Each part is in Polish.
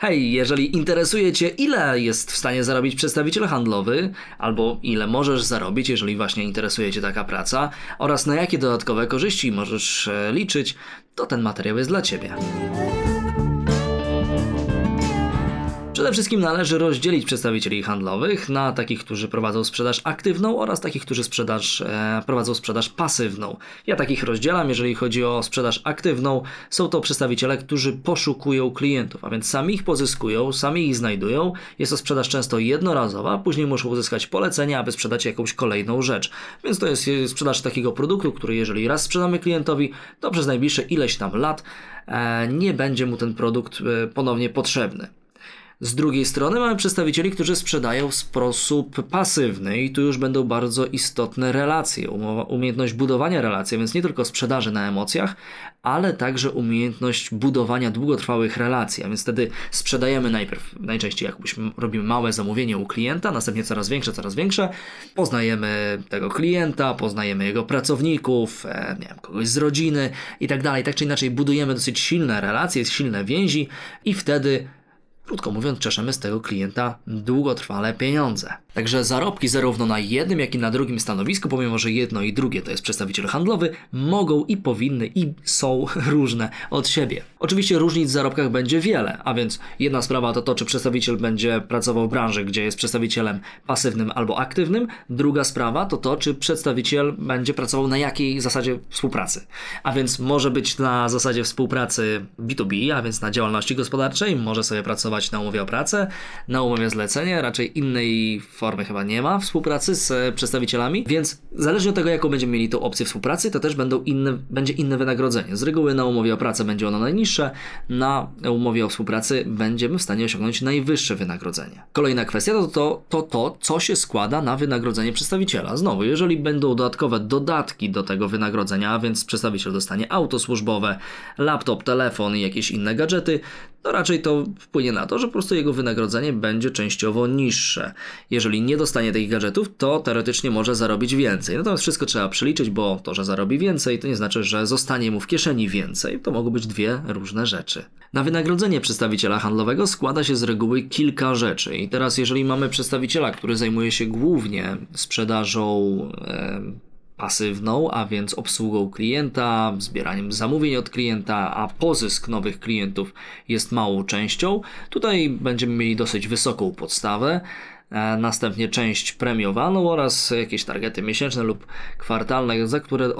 Hej, jeżeli interesuje Cię, ile jest w stanie zarobić przedstawiciel handlowy, albo ile możesz zarobić, jeżeli właśnie interesuje Cię taka praca, oraz na jakie dodatkowe korzyści możesz e, liczyć, to ten materiał jest dla Ciebie. Przede wszystkim należy rozdzielić przedstawicieli handlowych na takich, którzy prowadzą sprzedaż aktywną oraz takich, którzy sprzedaż, e, prowadzą sprzedaż pasywną. Ja takich rozdzielam, jeżeli chodzi o sprzedaż aktywną, są to przedstawiciele, którzy poszukują klientów, a więc sami ich pozyskują, sami ich znajdują. Jest to sprzedaż często jednorazowa, później muszą uzyskać polecenia, aby sprzedać jakąś kolejną rzecz. Więc to jest sprzedaż takiego produktu, który jeżeli raz sprzedamy klientowi, to przez najbliższe ileś tam lat e, nie będzie mu ten produkt e, ponownie potrzebny. Z drugiej strony mamy przedstawicieli, którzy sprzedają w sposób pasywny i tu już będą bardzo istotne relacje, umiejętność budowania relacji, więc nie tylko sprzedaży na emocjach, ale także umiejętność budowania długotrwałych relacji, a więc wtedy sprzedajemy najpierw, najczęściej jakbyś robimy małe zamówienie u klienta, następnie coraz większe, coraz większe, poznajemy tego klienta, poznajemy jego pracowników, e, nie wiem, kogoś z rodziny i tak dalej, tak czy inaczej budujemy dosyć silne relacje, silne więzi i wtedy Krótko mówiąc, czeszemy z tego klienta długotrwale pieniądze. Także zarobki zarówno na jednym, jak i na drugim stanowisku, pomimo że jedno i drugie to jest przedstawiciel handlowy, mogą i powinny i są różne od siebie. Oczywiście różnic w zarobkach będzie wiele, a więc jedna sprawa to to, czy przedstawiciel będzie pracował w branży, gdzie jest przedstawicielem pasywnym albo aktywnym, druga sprawa to to, czy przedstawiciel będzie pracował na jakiej zasadzie współpracy. A więc może być na zasadzie współpracy B2B, a więc na działalności gospodarczej, może sobie pracować na umowie o pracę, na umowie zlecenia, raczej innej formy chyba nie ma współpracy z e, przedstawicielami, więc zależnie od tego, jaką będziemy mieli tą opcję współpracy, to też będą inne, będzie inne wynagrodzenie. Z reguły na umowie o pracę będzie ono najniższe, na umowie o współpracy będziemy w stanie osiągnąć najwyższe wynagrodzenie. Kolejna kwestia to to, to, to co się składa na wynagrodzenie przedstawiciela. Znowu, jeżeli będą dodatkowe dodatki do tego wynagrodzenia, a więc przedstawiciel dostanie auto służbowe, laptop, telefon i jakieś inne gadżety, to raczej to wpłynie na to, że po prostu jego wynagrodzenie będzie częściowo niższe. Jeżeli nie dostanie tych gadżetów, to teoretycznie może zarobić więcej. Natomiast wszystko trzeba przeliczyć, bo to, że zarobi więcej, to nie znaczy, że zostanie mu w kieszeni więcej. To mogą być dwie różne rzeczy. Na wynagrodzenie przedstawiciela handlowego składa się z reguły kilka rzeczy. I teraz, jeżeli mamy przedstawiciela, który zajmuje się głównie sprzedażą. E, pasywną, a więc obsługą klienta, zbieraniem zamówień od klienta, a pozysk nowych klientów jest małą częścią. Tutaj będziemy mieli dosyć wysoką podstawę. E, Następnie część premiowaną oraz jakieś targety miesięczne lub kwartalne, za które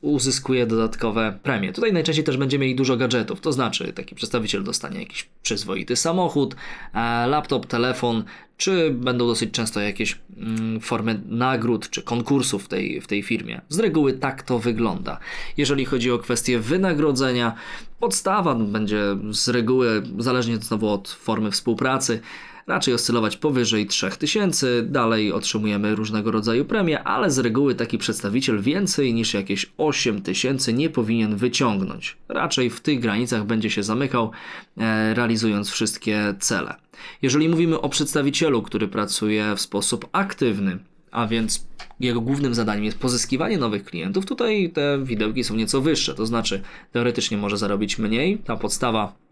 uzyskuje dodatkowe premie. Tutaj najczęściej też będziemy mieli dużo gadżetów, to znaczy taki przedstawiciel dostanie jakiś przyzwoity samochód, e, laptop, telefon, czy będą dosyć często jakieś mm, formy nagród czy konkursów w tej, w tej firmie. Z reguły tak to wygląda. Jeżeli chodzi o kwestię wynagrodzenia, podstawa będzie z reguły, zależnie znowu od formy współpracy, raczej oscylować powyżej 3000, dalej otrzymujemy różnego rodzaju premie, ale z reguły taki przedstawiciel więcej niż jakieś 8000 nie powinien wyciągnąć. Raczej w tych granicach będzie się zamykał, e, realizując wszystkie cele. Jeżeli mówimy o przedstawicielu, który pracuje w sposób aktywny, a więc jego głównym zadaniem jest pozyskiwanie nowych klientów, tutaj te widełki są nieco wyższe, to znaczy teoretycznie może zarobić mniej, ta podstawa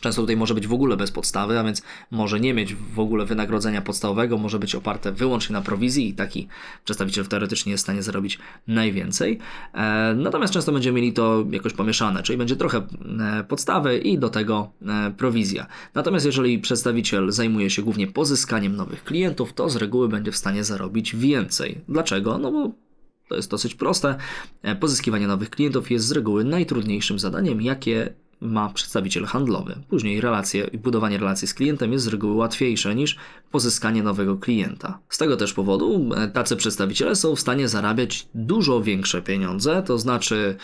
Często tutaj może być w ogóle bez podstawy, a więc może nie mieć w ogóle wynagrodzenia podstawowego, może być oparte wyłącznie na prowizji i taki przedstawiciel teoretycznie jest w stanie zarobić najwięcej. E, natomiast często będziemy mieli to jakoś pomieszane, czyli będzie trochę e, podstawy i do tego e, prowizja. Natomiast jeżeli przedstawiciel zajmuje się głównie pozyskaniem nowych klientów, to z reguły będzie w stanie zarobić więcej. Dlaczego? No bo to jest dosyć proste. Pozyskiwanie nowych klientów jest z reguły najtrudniejszym zadaniem, jakie ma przedstawiciel handlowy. Później relacje i budowanie relacji z klientem jest z reguły łatwiejsze niż pozyskanie nowego klienta. Z tego też powodu e, tacy przedstawiciele są w stanie zarabiać dużo większe pieniądze, to znaczy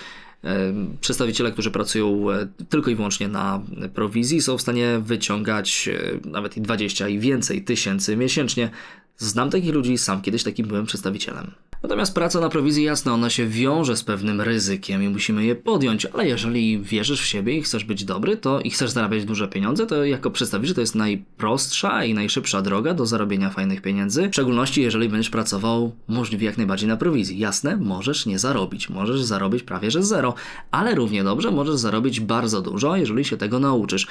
e, Przedstawiciele, którzy pracują e, tylko i wyłącznie na prowizji, są w stanie wyciągać nawet i 20 i więcej tysięcy miesięcznie. Znam takich ludzi, sam kiedyś takim byłem przedstawicielem. Natomiast praca na prowizji, jasne, ona się wiąże z pewnym ryzykiem i musimy je podjąć, ale jeżeli wierzysz w siebie i chcesz być dobry, to i chcesz zarabiać duże pieniądze, to jako przedstawiciel to jest najprostsza i najszybsza droga do zarobienia fajnych pieniędzy, w szczególności jeżeli będziesz pracował możliwie jak najbardziej na prowizji. Jasne, możesz nie zarobić, możesz zarobić prawie że zero, ale równie dobrze możesz zarobić bardzo dużo, jeżeli się tego nauczysz.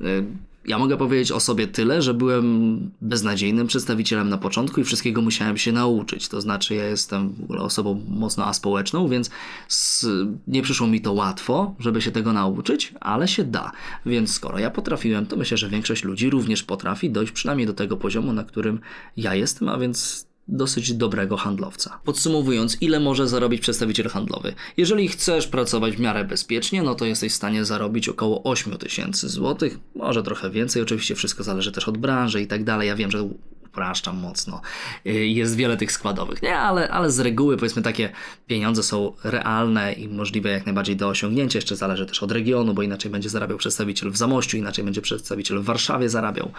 Y, Ja mogę powiedzieć o sobie tyle, że byłem beznadziejnym przedstawicielem na początku i wszystkiego musiałem się nauczyć. To znaczy, ja jestem w ogóle osobą mocno aspołeczną, więc s- nie przyszło mi to łatwo, żeby się tego nauczyć, ale się da. Więc skoro ja potrafiłem, to myślę, że większość ludzi również potrafi dojść przynajmniej do tego poziomu, na którym ja jestem, a więc dosyć dobrego handlowca. Podsumowując, ile może zarobić przedstawiciel handlowy? Jeżeli chcesz pracować w miarę bezpiecznie, no to jesteś w stanie zarobić około 8 tysięcy złotych, może trochę więcej, oczywiście wszystko zależy też od branży i tak dalej. Ja wiem, że upraszczam mocno. Y, Jest wiele tych składowych, nie, ale, ale z reguły powiedzmy takie pieniądze są realne i możliwe jak najbardziej do osiągnięcia. Jeszcze zależy też od regionu, bo inaczej będzie zarabiał przedstawiciel w Zamościu, inaczej będzie przedstawiciel w Warszawie zarabiał.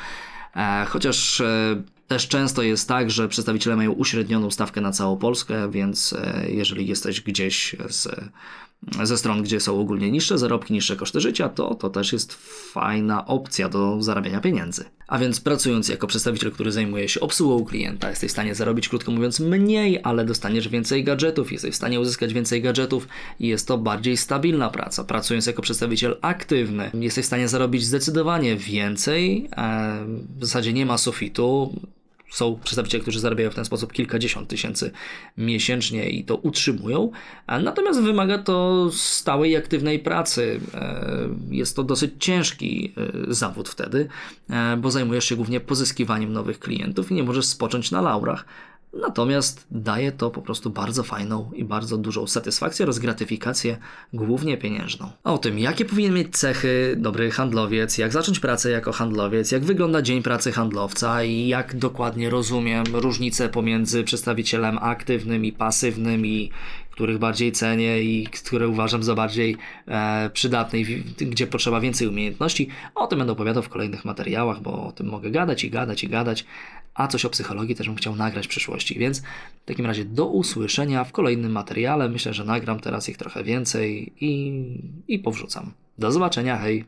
E, Chociaż e, też często jest tak, że przedstawiciele mają uśrednioną stawkę na całą Polskę, więc e, jeżeli jesteś gdzieś z, ze stron, gdzie są ogólnie niższe zarobki, niższe koszty życia, to to też jest fajna opcja do zarabiania pieniędzy. A więc pracując jako przedstawiciel, który zajmuje się obsługą klienta, jesteś w stanie zarobić, krótko mówiąc, mniej, ale dostaniesz więcej gadżetów, jesteś w stanie uzyskać więcej gadżetów i jest to bardziej stabilna praca. Pracując jako przedstawiciel aktywny, jesteś w stanie zarobić zdecydowanie więcej. W zasadzie nie ma sufitu. Są przedstawiciele, którzy zarabiają w ten sposób kilkadziesiąt tysięcy miesięcznie i to utrzymują, natomiast wymaga to stałej, aktywnej pracy. E, Jest to dosyć ciężki e, zawód wtedy, e, bo zajmujesz się głównie pozyskiwaniem nowych klientów i nie możesz spocząć na laurach. Natomiast daje to po prostu bardzo fajną i bardzo dużą satysfakcję oraz gratyfikację, głównie pieniężną. A o tym, jakie powinien mieć cechy dobry handlowiec, jak zacząć pracę jako handlowiec, jak wygląda dzień pracy handlowca i jak dokładnie rozumiem różnicę pomiędzy przedstawicielem aktywnym i pasywnym i których bardziej cenię i które uważam za bardziej e, przydatne i gdzie potrzeba więcej umiejętności. O tym będę opowiadał w kolejnych materiałach, bo o tym mogę gadać i gadać i gadać, a coś o psychologii też bym chciał nagrać w przyszłości, więc w takim razie do usłyszenia w kolejnym materiale. Myślę, że nagram teraz ich trochę więcej i, i powrzucam. Do zobaczenia, hej!